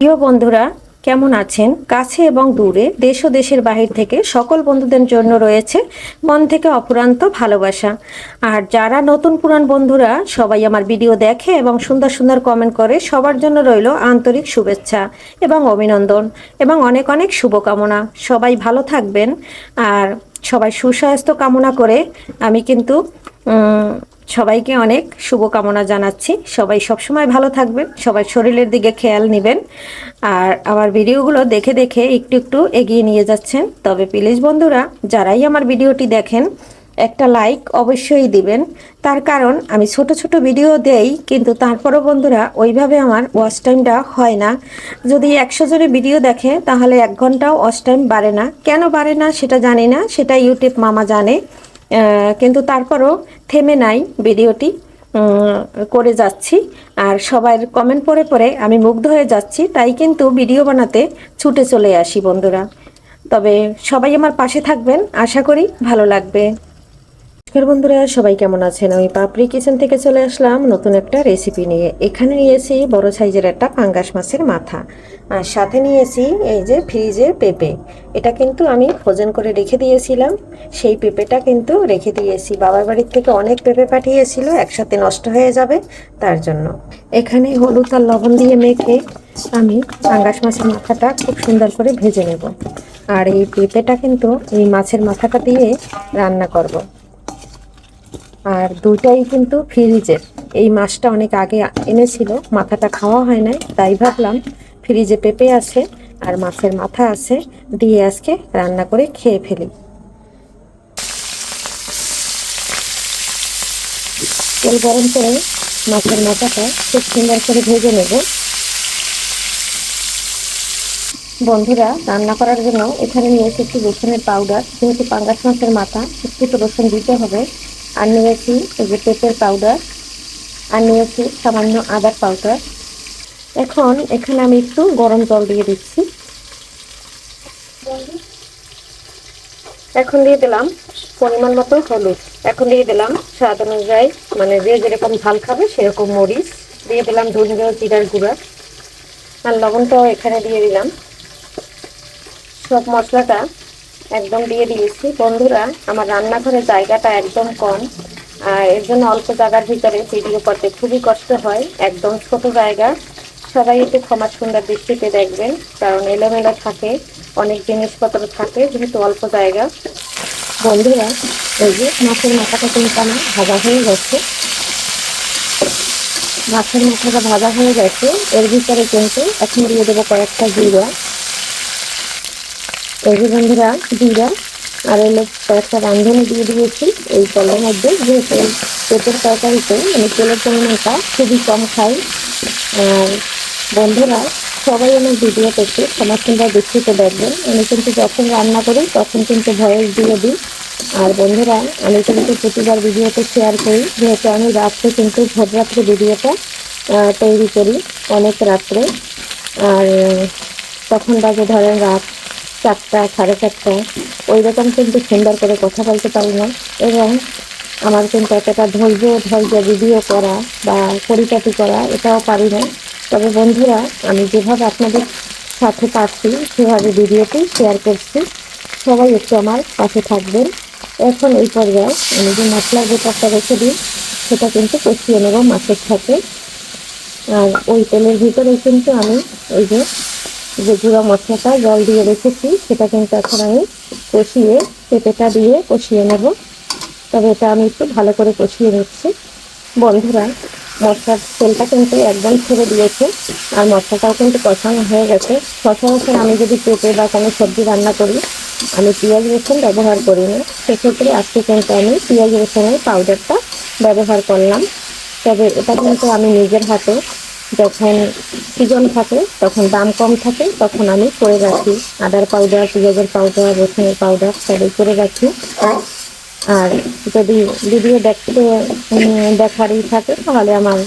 প্রিয় বন্ধুরা, কেমন আছেন? কাছে এবং দূরে, দেশ ও দেশের বাহির থেকে সকল বন্ধুদের জন্য রয়েছে মন থেকে অপুরান্ত ভালোবাসা। আর যারা নতুন পুরান বন্ধুরা, সবাই আমার ভিডিও দেখে এবং সুন্দর সুন্দর কমেন্ট করে সবার জন্য রইল আন্তরিক শুভেচ্ছা এবং অভিনন্দন এবং অনেক অনেক শুভকামনা। সবাই ভালো থাকবেন আর সবাই সুস্বাস্থ্য কামনা করে আমি কিন্তু সবাইকে অনেক শুভকামনা জানাচ্ছি। সবাই সবসময় ভালো থাকবেন, সবাই শরীরের দিকে খেয়াল নেবেন। আর আমার ভিডিওগুলো দেখে দেখে একটু একটু এগিয়ে নিয়ে যাচ্ছেন। তবে প্লিজ বন্ধুরা, যারাই আমার ভিডিওটি দেখেন, একটা লাইক অবশ্যই দিবেন। তার কারণ, আমি ছোট ছোট ভিডিও দেই, কিন্তু তারপরও বন্ধুরা, ওইভাবে আমার ওয়াচ টাইমটা হয় না। যদি একশো জনের ভিডিও দেখে, তাহলে এক ঘন্টাও ওয়াচ টাইম বাড়ে না। কেন বাড়ে না, সেটা জানি না। সেটা ইউটিউব মামা জানে। কিন্তু তারপরও থেমে নাই ভিডিওটি করে যাচ্ছি। আর সবার কমেন্ট পড়ে পড়ে, আমি মুগ্ধ হয়ে যাচ্ছি, তাই কিন্তু ভিডিও বানাতে ছুটে চলে আসি বন্ধুরা। তবে সবাই আমার পাশে থাকবেন, আশা করি ভালো লাগবে। নমস্কার বন্ধুরা, সবাই কেমন আছেন? আমি পাপড়ি কিচেন থেকে চলে আসলাম নতুন একটা রেসিপি নিয়ে। এখানে নিয়েছি বড় সাইজের একটা পাঙ্গাস মাছের মাথা। আর সাথে নিয়েছি এই যে ফ্রিজের পেঁপে। এটা কিন্তু আমি ফ্রোজেন করে রেখে দিয়েছিলাম। সেই পেঁপেটা কিন্তু রেখে দিয়েছি। বাবার বাড়ির থেকে অনেক পেঁপে পাঠিয়েছিল, একসাথে নষ্ট হয়ে যাবে তার জন্য। এখানে হলুদ আর লবণ দিয়ে মেখে আমি পাঙ্গাস মাছের মাথাটা খুব সুন্দর করে ভেজে নেব। আর এই পেঁপেটা কিন্তু এই মাছের মাথাটা দিয়ে রান্না করব। আর দুইটাই কিন্তু ফ্রিজের। এই মাছটা অনেক আগে এনেছিল, মাথাটা খাওয়া হয় নাই, তাই ভাবলাম ফ্রিজে পেঁপে আছে আর মাছের মাথা আছে, দিয়ে আজকে রান্না করে খেয়ে ফেলি। তেল গরম করে মাছের মাথাটা খুব সুন্দর করে ভেজে নেব। বন্ধুরা, রান্না করার জন্য এখানে নিয়েছি একটু রসুনের পাউডার যেহেতু পাঙ্গাস মাছের মাথা একটু তো রসুন দিতে হবে। আর নিয়েছি এই যে পেঁপের পাউডার আর নিয়েছি সামান্য আদার পাউডার এখন এখানে আমি একটু গরম জল দিয়ে দিচ্ছি। এখন দিয়ে দিলাম পরিমাণ মতো হলুদ। এখন দিয়ে দিলাম স্বাদ অনুযায়ী মানে যে যেরকম ঝাল খাবে সেরকম মরিচ। দিয়ে দিলাম ধনে জিরার গুঁড়া আর লবণটাও এখানে দিয়ে দিলাম। সব মশলাটা একদম দিয়ে দিয়েছি। বন্ধুরা, আমার রান্নাঘরের জায়গাটা একদম কম। আর এর জন্য অল্প জায়গার ভিতরে ভিডিও করতে খুবই কষ্ট হয়। একদম ছোট জায়গা। সবাই একটু ক্ষমা সুন্দর দৃষ্টিতে দেখবেন, কারণ এলোমেলো থাকে, অনেক জিনিসপত্র থাকে, যেহেতু অল্প জায়গা। বন্ধুরা, এই যে মাছের মাথাটা কিন্তু আমার ভাজা হয়ে গেছে। মাছের মাথাটা ভাজা হয়ে গেছে, এর ভিতরে কিন্তু এখন দিয়ে দেবো কয়েকটা জিরা। এই যে বন্ধুরা, জিরা, আর এলো কয়েকটা রান্ধনি দিয়ে দিয়েছি, এই কলের মধ্যে। যেহেতু পেঁপের তরকারিতে মানে তেলের পরিমাণটা খুবই কম খাই আর বন্ধুরা, সবাই আমার ভিডিও করছে সমাজ সুন্দর দৃষ্টিতে দেখবেন আমি কিন্তু যখন রান্না করি তখন কিন্তু ভয়েস দিয়ে দিই। আর বন্ধুরা, আমি কিন্তু প্রতিবার ভিডিওতে শেয়ার করি, যেহেতু আমি রাত্রে কিন্তু ভোর রাত্রে ভিডিওটা তৈরি করি অনেক রাত্রে। আর তখন বাজে ধরেন রাত চারটা, সাড়ে চারটা। ওই রকম কিন্তু সুন্দর করে কথা বলতে পারি না। এবং আমার কিন্তু এতটা ধৈর্য ধৈর্য ভিডিও করা বা পরিপাটি করা, এটাও পারি না। তবে বন্ধুরা, আমি যেভাবে আপনাদের সাথে পাচ্ছি সেভাবে ভিডিওটি শেয়ার করছি। সবাই একটু আমার পাশে থাকবেন। এখন এই পর্যায়ে আমি যে মশলার ব্যাপারটা রেখে দিই, সেটা কিন্তু কষিয়ে নেব মাছের সাথে। আর ওই তেলের ভিতরে কিন্তু আমি ওই যে যে গুঁড়ো মশলাটা জল দিয়ে রেখেছি, সেটা কিন্তু এখন আমি কষিয়ে, পেঁপেটা দিয়ে কষিয়ে নেব। তবে এটা আমি একটু ভালো করে কষিয়ে নিচ্ছি। বন্ধুরা মশলার তেলটা কিন্তু একদম ছেড়ে দিয়েছে। আর মশলাটাও কিন্তু কষানো হয়ে গেছে। সচরাচর আমি যদি পেঁপে বা কোনো সবজি রান্না করি, আমি পেঁয়াজ রসুন ব্যবহার করি না। সেক্ষেত্রে আজকে কিন্তু আমি পেঁয়াজ রসুনের পাউডারটা ব্যবহার করলাম। তবে এটা কিন্তু আমি নিজের হাতে যখন সিজন থাকে, তখন দাম কম থাকে, তখন আমি করে রাখি। আদার পাউডার পেঁয়াজের পাউডার রসুনের পাউডার সবই করে রাখি। আর যদি ভিডিও দেখতে উম, দেখারই থাকে তাহলে আমার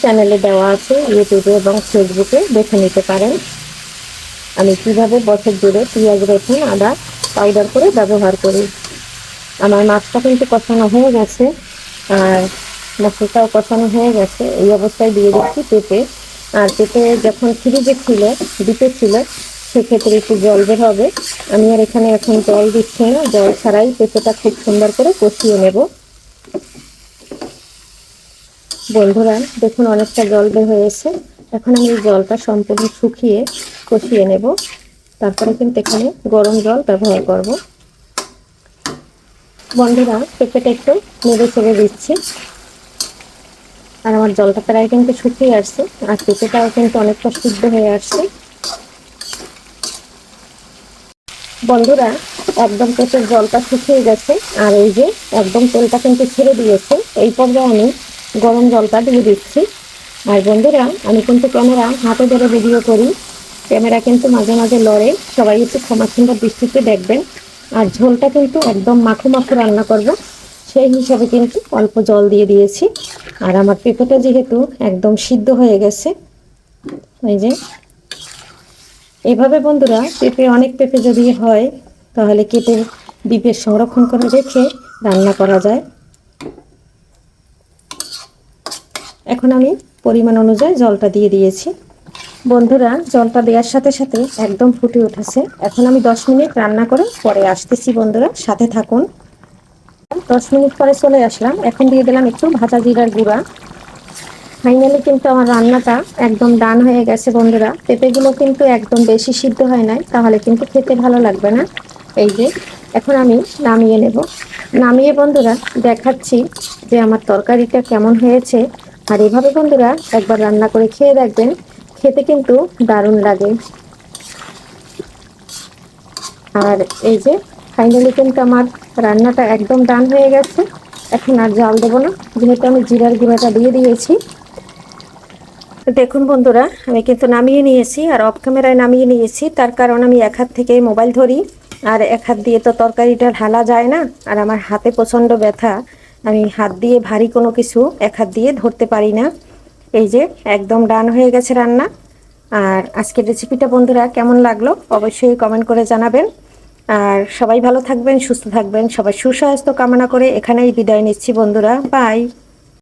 চ্যানেলে দেওয়া আছে ইউটিউবে এবং ফেসবুকে দেখে নিতে পারেন। আমি কীভাবে বছর জুড়ে পেঁয়াজ রসুন আদা পাউডার করে ব্যবহার করি? আমার মাছটা কিন্তু কষানো হয়ে গেছে আর মশলাটাও কষানো হয়ে গেছে। এই অবস্থায় দিয়ে দিচ্ছি পেঁপে। আর পেঁপে যখন ফ্রিজে ছিল দিতে ছিল সেক্ষেত্রে একটু জল বের হবে। আমি আর এখানে এখন জল দিচ্ছি না। জল ছাড়াই পেঁপেটা খুব সুন্দর করে কষিয়ে নেব। বন্ধুরা, দেখুন অনেকটা জল বের হয়েছে এখন আমি জলটা সম্পূর্ণ শুকিয়ে কষিয়ে নেব। তারপরে কিন্তু এখানে গরম জল ব্যবহার করব। বন্ধুরা, পেঁপেটা একটু নেড়ে চেড়ে দিচ্ছি। আর আমার জলটা প্রায় কিন্তু শুকিয়ে আসছে। আর পেঁপেটাও কিন্তু অনেকটা সিদ্ধ হয়ে আসছে। বন্ধুরা, একদম পেঁপের জলটা শুকিয়ে গেছে আর এই যে একদম তেলটা কিন্তু ছেড়ে দিয়েছে। এই পর্যায়ে আমি গরম জলটা দিয়ে দিচ্ছি। আর বন্ধুরা, আমি কিন্তু ক্যামেরা হাতে ধরে ভিডিও করি। ক্যামেরা কিন্তু মাঝে মাঝে লড়ে। সবাই একটু ক্ষমা সুন্দর দৃষ্টিতে দেখবেন। আর ঝোলটা কিন্তু একদম মাখো মাখো রান্না করব। সেই হিসাবে কিন্তু অল্প জল দিয়ে দিয়েছি। আর আমার পেঁপেটা যেহেতু একদম সিদ্ধ হয়ে গেছে, এই যে এভাবে বন্ধুরা পেঁপে অনেক পেঁপে যদি হয়, তাহলে কেটে ডিপের সংরক্ষণ করে রেখে রান্না করা যায়। এখন আমি পরিমাণ অনুযায়ী জলটা দিয়ে দিয়েছি। বন্ধুরা, জলটা দেওয়ার সাথে সাথে একদম ফুটে উঠেছে। এখন আমি দশ মিনিট রান্না করে পরে আসতেছি বন্ধুরা, সাথে থাকুন। দশ মিনিট পরে চলে আসলাম। এখন দিয়ে দিলাম একটু ভাজা জিরার গুঁড়া। ফাইনালি কিন্তু আমার রান্নাটা একদম ডান হয়ে গেছে বন্ধুরা। পেঁপেগুলো কিন্তু একদম বেশি সিদ্ধ হয় নাই, তাহলে কিন্তু খেতে ভালো লাগবে না। এই যে, এখন আমি নামিয়ে নেব। নামিয়ে বন্ধুরা, দেখাচ্ছি যে আমার তরকারিটা কেমন হয়েছে। আর এভাবে বন্ধুরা একবার রান্না করে খেয়ে দেখবেন, খেতে কিন্তু দারুণ লাগে। আর এই যে, ফাইনালি কিন্তু আমার রান্নাটা একদম ডান হয়ে গেছে। এখন আর জাল দেবো না, যেহেতু আমি জিরার গুঁড়োটা দিয়ে দিয়েছি। দেখুন বন্ধুরা, আমি কিন্তু নামিয়ে নিয়েছি আর অফ ক্যামেরায় নামিয়ে নিয়েছি। তার কারণ আমি এক হাত থেকে মোবাইল ধরি আর এক হাত দিয়ে তো তরকারিটা ঢালা যায় না। আর আমার হাতে প্রচণ্ড ব্যথা, আমি হাত দিয়ে ভারী কোনো কিছু এক হাত দিয়ে ধরতে পারি না। এই যে, একদম ডান হয়ে গেছে রান্না। আর আজকের রেসিপিটা বন্ধুরা কেমন লাগল অবশ্যই কমেন্ট করে জানাবেন। আর সবাই ভালো থাকবেন, সুস্থ থাকবেন, সবাই সুস্বাস্থ্য কামনা করে এখানেই বিদায় নিচ্ছি বন্ধুরা। বাই